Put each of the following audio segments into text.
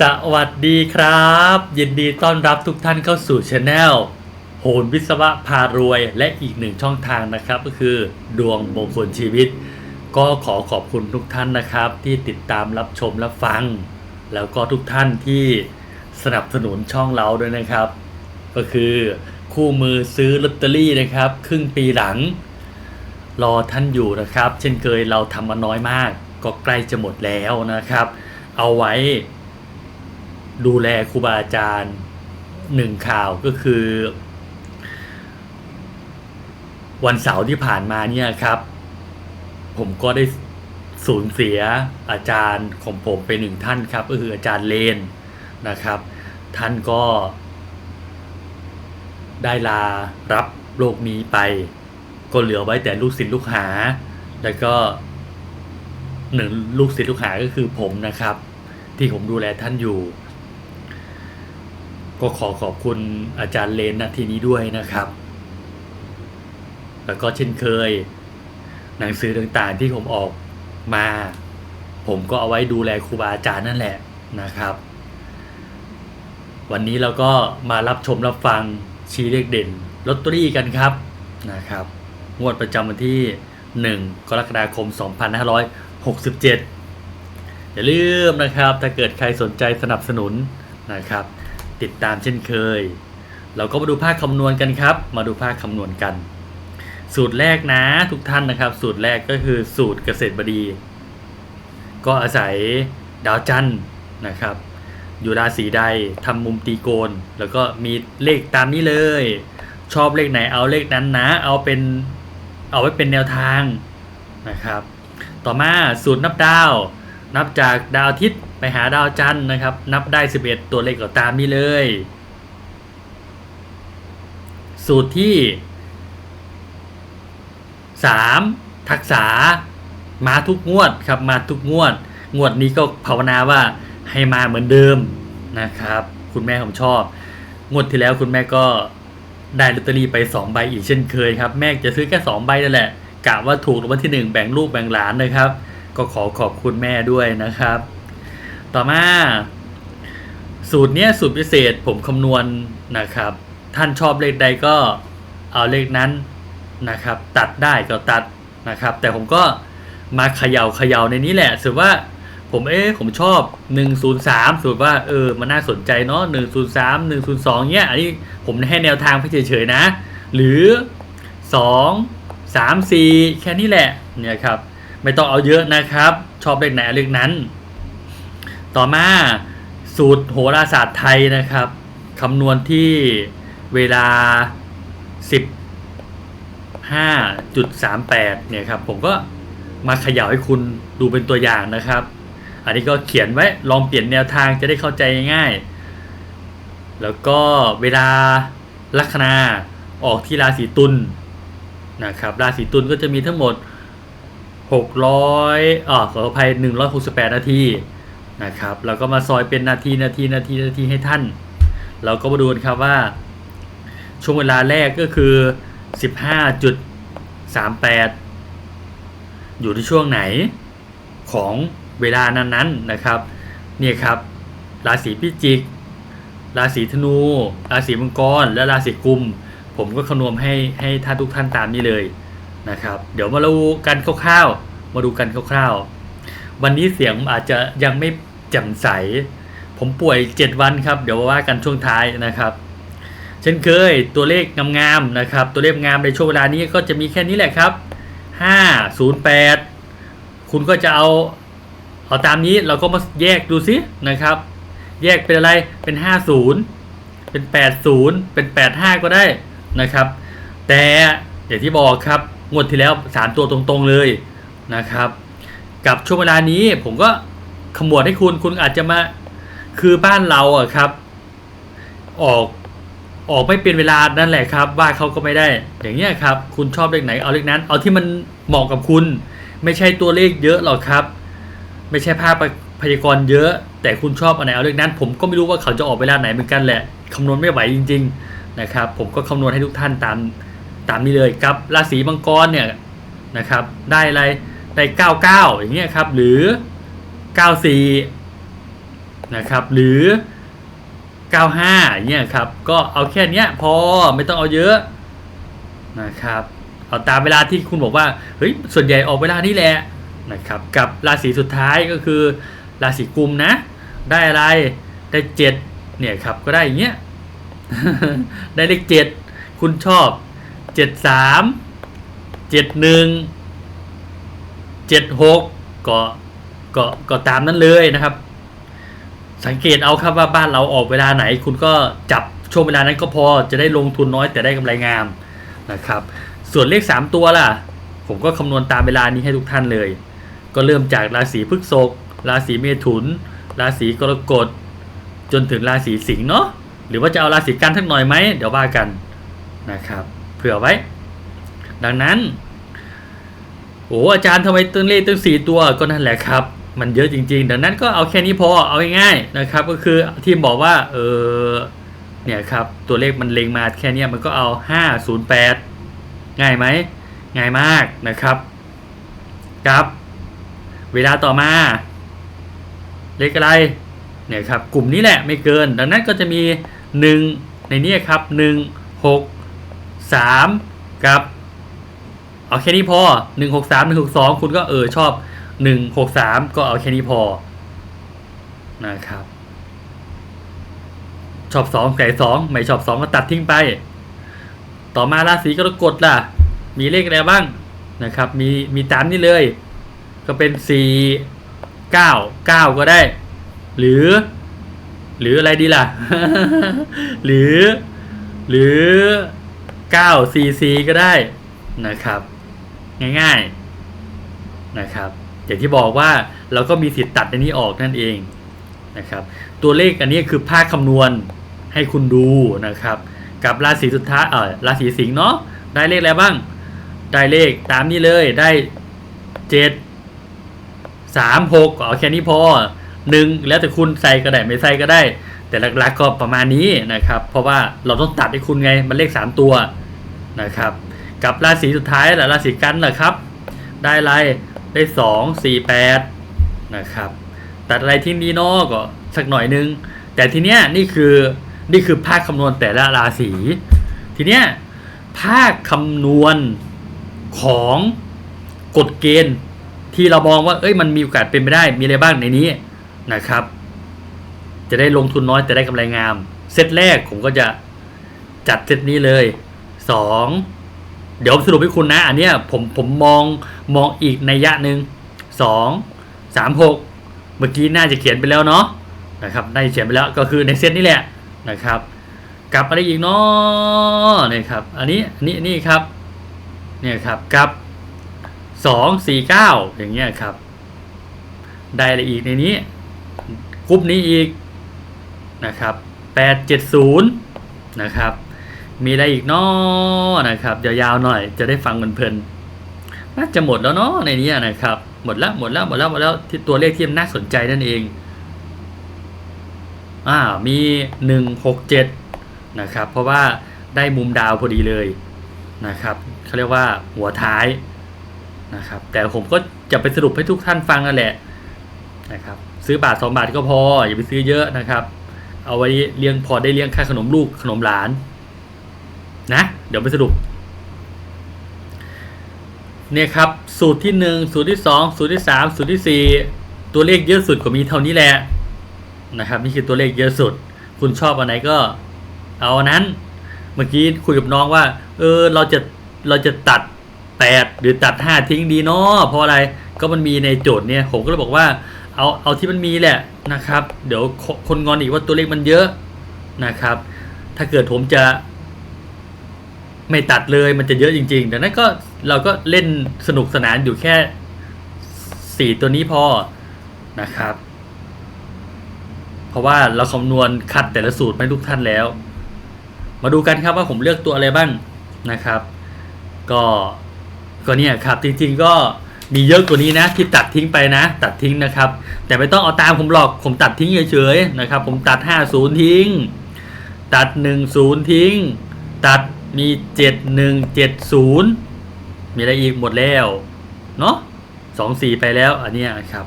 สวัสดีครับ ยินดีต้อนรับทุกท่านเข้าสู่ช anel โหนวิศวะพารวย และอีกหนึ่งช่องทางนะครับ ก็คือดวงมงคลชีวิต ก็ขอขอบคุณทุกท่านนะครับ ที่ติดตามรับชมรับฟัง แล้วก็ทุกท่านที่สนับสนุนช่องเราด้วยนะครับ ก็คือคู่มือซื้อลอตเตอรี่นะครับ ครึ่งปีหลัง รอท่านอยู่นะครับ เช่นเคยเราทำมาน้อยมาก ก็ใกล้จะหมดแล้วนะครับ เอาไว้ ดูแลครูบาอาจารย์หนึ่งข่าวก็คือ วันเสาร์ที่ผ่านมาเนี่ยครับ ผมก็ได้สูญเสียอาจารย์ของผมไปหนึ่งท่านครับ ก็คืออาจารย์เลนนะครับ ท่านก็ ได้ลารับโลกนี้ไป ก็เหลือไว้แต่ลูกศิษย์ลูกหา แล้วก็หนึ่งลูกศิษย์ลูกหาก็คือผมนะครับ ที่ผมดูแลท่านอยู่ ก็ขอขอบคุณอาจารย์เลนนาทีนี้ด้วยนะครับ แล้วก็เช่นเคย หนังสือต่างๆที่ผมออกมา ผมก็เอาไว้ดูแลครูบาอาจารย์นั่นแหละนะครับ วันนี้เราก็มารับชมรับฟังชี้เลขเด่นลอตเตอรี่กันครับนะครับงวดประจำวันที่ 1 กรกฎาคม 2567 อย่าลืมนะครับ ถ้าเกิดใครสนใจสนับสนุนนะครับ ติดตามเช่นเคย เราก็มาดูภาคคำนวณกันครับ มาดูภาคคำนวณกัน สูตรแรกนะทุกท่านนะครับ สูตรแรกก็คือสูตรเกษตรบดี ก็อาศัยดาวจันทร์นะครับ อยู่ราศีใดทำมุมตีโกน แล้วก็มีเลขตามนี้เลย ชอบเลขไหนเอาเลขนั้นนะ เอาเป็นเอาไว้เป็นแนวทางนะครับ ต่อมาสูตรนับดาว นับจากดาวอาทิตย์ไปหาดาวจันทร์นะครับ นับได้ 11 ตัวเลขก็ตามนี้เลย สูตรที่ 3 ทักษามาทุกงวดครับมาทุกงวด งวดนี้ก็ภาวนาว่าให้มาเหมือนเดิมนะครับ คุณแม่ผมชอบ งวดที่แล้วคุณแม่ก็ได้ลอตเตอรี่ไป 2 ใบอีกเช่นเคยครับ แม่จะซื้อแค่2ใบนั่นแหละกะว่าถูกรางวัลที่ 1 แบ่งลูกแบ่งหลานนะครับ ก็ขอขอบคุณแม่ด้วยนะครับ ต่อมาสูตรเนี้ยสูตรพิเศษผมคำนวณนะครับ ท่านชอบเลขใดก็เอาเลขนั้นนะครับ ตัดได้ก็ตัดนะครับ แต่ผมก็มาเขย่าเขย่าในนี้แหละสือว่าผมเอ๊ะผมชอบ 103สูตรว่าเออมันน่าสนใจเนาะ103 102เนี้ยอันนี้ผมให้แนวทางเฉยๆนะ หรือ 2 3 4 แค่นี้แหละเนี่ยครับ ไม่ต้องเอาเยอะนะครับ ชอบเลขไหนเลขนั้น ต่อมาสูตรโหราศาสตร์ไทยนะครับคำนวณที่เวลา 15.38 เนี่ยครับ ผมก็มาขย่าให้คุณดูเป็นตัวอย่างนะครับ อันนี้ก็เขียนไว้ลองเปลี่ยนแนวทางจะได้เข้าใจง่าย แล้วก็เวลาลัคนาออกที่ราศีตุลนะครับ ราศีตุลก็จะมีทั้งหมด 600อ่าขออภัย168 นาทีนะครับแล้วก็มาซอยเป็นนาทีนาทีนาทีนาทีให้ท่าน เราก็มาดูกันครับว่า ช่วงเวลาแรกก็คือ 15.38 อยู่ที่ช่วงไหนของเวลานั้นๆนะครับเนี่ยครับ ราศีพิจิก ราศีธนู ราศีมังกร และราศีกุม ผมก็คำนวณให้ให้ท่านทุกท่านตามนี้เลย นะครับ เดี๋ยวมาดูกันคร่าวๆ มาดูกันคร่าวๆ วันนี้เสียงอาจจะยังไม่แจ่มใส ผมป่วย 7 วันครับ เดี๋ยวว่ากันช่วงท้ายนะครับ เช่นเคยตัวเลขงามๆนะครับ ตัวเลขงามในช่วงเวลานี้ก็จะมีแค่นี้แหละครับ 508 คุณก็จะเอาเอาตามนี้เราก็มาแยกดูซินะครับ แยกเป็นอะไรเป็น 50 เป็น 80 เป็น 85 ก็ได้นะครับ แต่อย่างที่บอกครับ งวดที่แล้ว 3 ตัวตรงๆเลยนะครับ กับช่วงเวลานี้ผมก็ขมวดให้คุณคุณอาจจะมาคือบ้านเราอะครับ ออกออกไม่เป็นเวลานั่นแหละครับ ว่าเขาก็ไม่ได้ อย่างเงี้ยครับ คุณชอบเลขไหนเอาเลขนั้น เอาที่มันเหมาะกับคุณ ไม่ใช่ตัวเลขเยอะหรอกครับ ไม่ใช่ภาพพยากรณ์เยอะ แต่คุณชอบอันไหนเอาเลขนั้น ผมก็ไม่รู้ว่าเขาจะออกเวลาไหนเหมือนกันแหละคำนวณไม่ไหวจริง ๆ นะครับ ผมก็คำนวณให้ทุกท่านตาม ตามนี้เลยครับราศีมังกรเนี่ยนะครับได้อะไรได้99 อย่างเงี้ยครับหรือ 94นะครับหรือ 95เนี่ยครับก็เอาแค่เนี้ยพอไม่ต้องเอาเยอะนะครับเอาตามเวลาที่คุณบอกว่าเฮ้ยส่วนใหญ่ออกเวลานี้แหละนะครับกับราศีสุดท้ายก็คือราศีกุมนะ ได้อะไรได้เจ็ดเนี่ยครับก็ได้อย่างเงี้ยได้เลขเจ็ดคุณชอบ เจ็ดสามเจ็ดหนึ่งเจ็ดหกก็ก็ก็ตามนั้นเลยนะครับ สังเกตเอาครับว่าบ้านเราออกเวลาไหน คุณก็จับช่วงเวลานั้นก็พอจะได้ลงทุนน้อยแต่ได้กำไรงามนะครับ ส่วนเลข 3 ตัวล่ะ ผมก็คำนวณตามเวลานี้ให้ทุกท่านเลย ก็เริ่มจากราศีพฤษภราศีเมถุน ราศีกรกฎจนถึงราศีสิงห์เนาะหรือว่าจะเอาราศีกันทักหน่อยไหมเดี๋ยวว่ากันนะครับ ผื่อไว้ ดังนั้นโอ้อาจารย์ทำไมตึงเลขตึงสี่ตัวก็นั่นแหละครับ มันเยอะจริง ๆ ดังนั้นก็เอาแค่นี้พอเอาง่ายๆนะครับ ก็คือที่บอกว่าเออเนี่ยครับตัวเลขมันเล็งมาแค่นี้มันก็เอาห้าศูนย์แปดง่ายไหมง่ายมากนะครับครับ เวลาต่อมา เลขอะไรเนี่ยครับกลุ่มนี้แหละไม่เกิน ดังนั้นก็จะมีหนึ่งในนี้ครับหนึ่งหก สามกับเอาแค่นี้พอหนึ่งหกสามหนึ่งหกสองคุณก็เออชอบหนึ่งหกสามก็เอาแค่นี้พอนะครับ ชอบสองใส่สองไม่ชอบสองก็ตัดทิ้งไป ต่อมาราศีกรกฎล่ะ มีเลขอะไรบ้างนะครับ มีมีตามนี้เลย ก็เป็นสี่เก้าเก้าก็ได้ หรือ หรืออะไรดีล่ะ หรือ หรือ เก้าซีซีก็ได้นะครับ ง่ายๆนะครับ อย่างที่บอกว่าเราก็มีสิทธิ์ตัดในนี้ออกนั่นเองนะครับ ตัวเลขอันนี้คือภาคคำนวณให้คุณดูนะครับ กับราศีสุดท้ายเออราศีสิงห์เนาะได้เลขอะไรบ้าง ได้เลขตามนี้เลยได้เจ็ดสามหกเอาแค่นี้พอหนึ่งแล้วแต่คุณใส่ก็ได้ไม่ใส่ก็ได้ แต่หลักๆก็ประมาณนี้นะครับ เพราะว่าเราต้องตัดให้คุณไง มันเลขสามตัว นะครับ กับราศีสุดท้ายแหละราศีกันแหละครับ ได้อะไรได้สองสี่แปดนะครับตัดอะไรที่นี้เนอกก็สักหน่อยนึง แต่ทีเนี้ยนี่คือนี่คือภาคคำนวณแต่ละราศีทีเนี้ยภาคคำนวณของกฎเกณฑ์ที่เรามองว่า เอ้ยมันมีโอกาสเป็นไปได้มีอะไรบ้างในนี้นะครับ จะได้ลงทุนน้อยแต่ได้กำไรงาม เซตแรกผมก็จะจัดเซตนี้เลย สองเดี๋ยวสรุปให้คุณนะ อันเนี้ยผมผมมองมองอีกในยะหนึ่งสองสามหกเมื่อกี้น่าจะเขียนไปแล้วเนาะนะครับน่าจะเขียนไปแล้วก็คือในเซตนี้แหละนะครับ กลับอะไรอีกเนาะนี่ครับ อันนี้นนี้นี่ครับเนี่ยครับกับสองสี่เก้าอย่างเงี้ยครับ ได้อะไรอีกในนี้กรุ๊ปนี้อีกนะครับแปดเจ็ดศูนย์นะครับ มีอะไรอีกเนาะนะครับยาวๆหน่อยจะได้ฟังเพลินๆน่าจะหมดแล้วเนาะในนี้นะครับ หมดแล้วหมดแล้วหมดแล้วหมดแล้วที่ตัวเลขที่น่าสนใจนั่นเองอ่ามีหนึ่งหกเจ็ดนะครับ เพราะว่าได้มุมดาวพอดีเลยนะครับเขาเรียกว่าหัวท้ายนะครับ แต่ผมก็จะไปสรุปให้ทุกท่านฟังนั่นแหละนะครับ ซื้อบาทสองบาทก็พออย่าไปซื้อเยอะนะครับ เอาไว้เลี้ยงพอได้เลี้ยงค่าขนมลูกขนมหลาน นะ เดี๋ยวไปสรุป เนี่ยครับ สูตรที่หนึ่งสูตรที่สองสูตรที่สามสูตรที่สี่ตัวเลขเยอะสุดก็มีเท่านี้แหละนะครับ นี่คือตัวเลขเยอะสุด คุณชอบอันไหนก็เอาอันนั้น เมื่อกี้คุยกับน้องว่า เออเราจะเราจะตัดแปดหรือตัดห้าทิ้งดีเนาะเพราะอะไรก็มันมีในโจทย์เนี่ยผมก็เลยบอกว่าเอาเอาที่มันมีแหละนะครับ เดี๋ยวคคนงอนอีกว่าตัวเลขมันเยอะนะครับ ถ้าเกิดผมจะ ไม่ตัดเลยมันจะเยอะจริงๆดังนั้นก็เราก็เล่นสนุกสนานอยู่แค่สี่ตัวนี้พอนะครับ เพราะว่าเราคำนวณคัดแต่ละสูตรให้ทุกท่านแล้ว มาดูกันครับว่าผมเลือกตัวอะไรบ้างนะครับ ก็ก็เนี่ยครับจริงๆก็มีเยอะกว่านี้นะที่ตัดทิ้งไปนะ ตัดทิ้งนะครับ แต่ไม่ต้องเอาตามผมหรอกผมตัดทิ้งเฉยๆนะครับ ผมตัด 50 ทิ้ง ตัด 10 ทิ้ง ตัด มีเจ็ดหนึ่งเจ็ดศูนย์มีอะไรอีกหมดแล้วเนาะสองสี่ไปแล้วอันนี้ครับ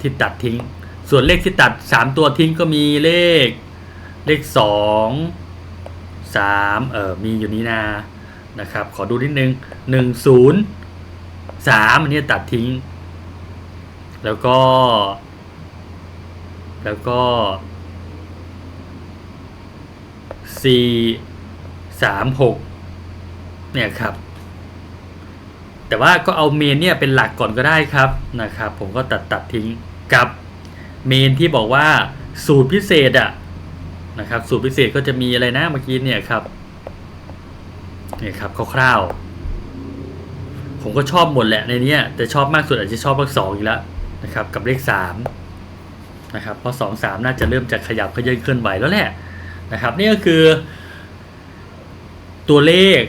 ที่ตัดทิ้ง ส่วนเลขที่ตัดสามตัวทิ้งก็มีเลขเลขสองสามเออมีอยู่นี้นานะครับ ขอดูนิดนึงหนึ่งศูนย์สามอันนี้ตัดทิ้ง แล้วก็ แล้วก็สี่ สามหกเนี่ยครับ แต่ว่าก็เอาเมนเนี่ยเป็นหลักก่อนก็ได้ครับนะครับผมก็ตัดตัดทิ้งกับเมนที่บอกว่าสูตรพิเศษอะนะครับสูตรพิเศษก็จะมีอะไรนะเมื่อกี้เนี่ยครับเนี่ยครับคร่าวๆผมก็ชอบหมดแหละในเนี้ยแต่ชอบมากสุดอาจจะชอบเลขสองอีกแล้วนะครับกับเลขสามนะครับเพราะสองสามน่าจะเริ่มจะขยับขยื่นเคลื่อนไหวแล้วแหละนะครับนี่ก็คือ ตัวเลข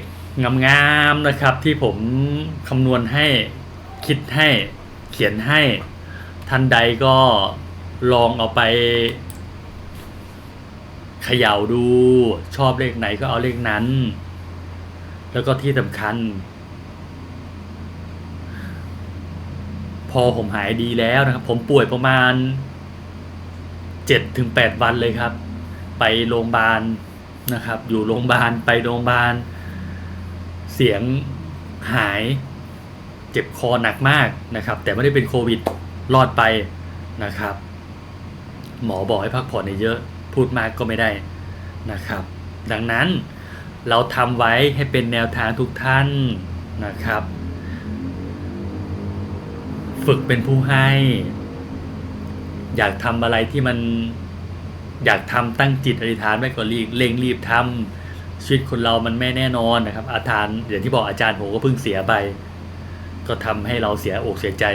งามๆนะครับ ที่ผมคำนวณให้คิดให้เขียนให้ท่านใดก็ลองเอาไปเขย่าดู ชอบเลขไหนก็เอาเลขนั้น แล้วก็ที่สำคัญ พอผมหายดีแล้วนะครับ ผมป่วยประมาณเจ็ดถึงแปดวันเลยครับ ไปโรงพยาบาล นะครับ อยู่โรงพยาบาลไปโรงพยาบาล เสียงหายเจ็บคอหนักมากนะครับ แต่ไม่ได้เป็นโควิดรอดไปนะครับ หมอบอกให้พักผ่อนเยอะๆพูดมากก็ไม่ได้นะครับ ดังนั้นเราทำไว้ให้เป็นแนวทางทุกท่านนะครับ ฝึกเป็นผู้ให้ อยากทำอะไรที่มัน อยากทำตั้งจิตอธิษฐานไว้ก่อนรีบเร่งรีบทำชีวิตคนเรามันไม่แน่นอนนะครับ อาจารย์อย่างที่บอกอาจารย์ผมก็เพิ่งเสียไป ก็ทำให้เราเสียอกเสียใจ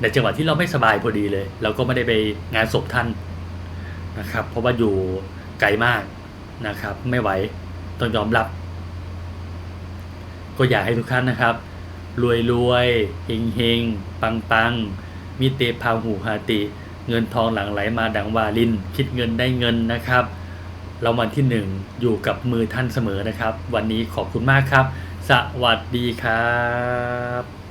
ในจังหวะที่เราไม่สบายพอดีเลย เราก็ไม่ได้ไปงานศพท่านนะครับ เพราะว่าอยู่ไกลมากนะครับ ไม่ไหวต้องยอมรับ ก็อยากให้ทุกท่านนะครับ รวยรวยเฮงเฮงปังปังมิเตพาหูหาติ เงินทองหลั่งไหลมาดังวาลิน คิดเงินได้เงินนะครับรางวัลที่หนึ่งอยู่กับมือท่านเสมอนะครับ วันนี้ขอบคุณมากครับ สวัสดีครับ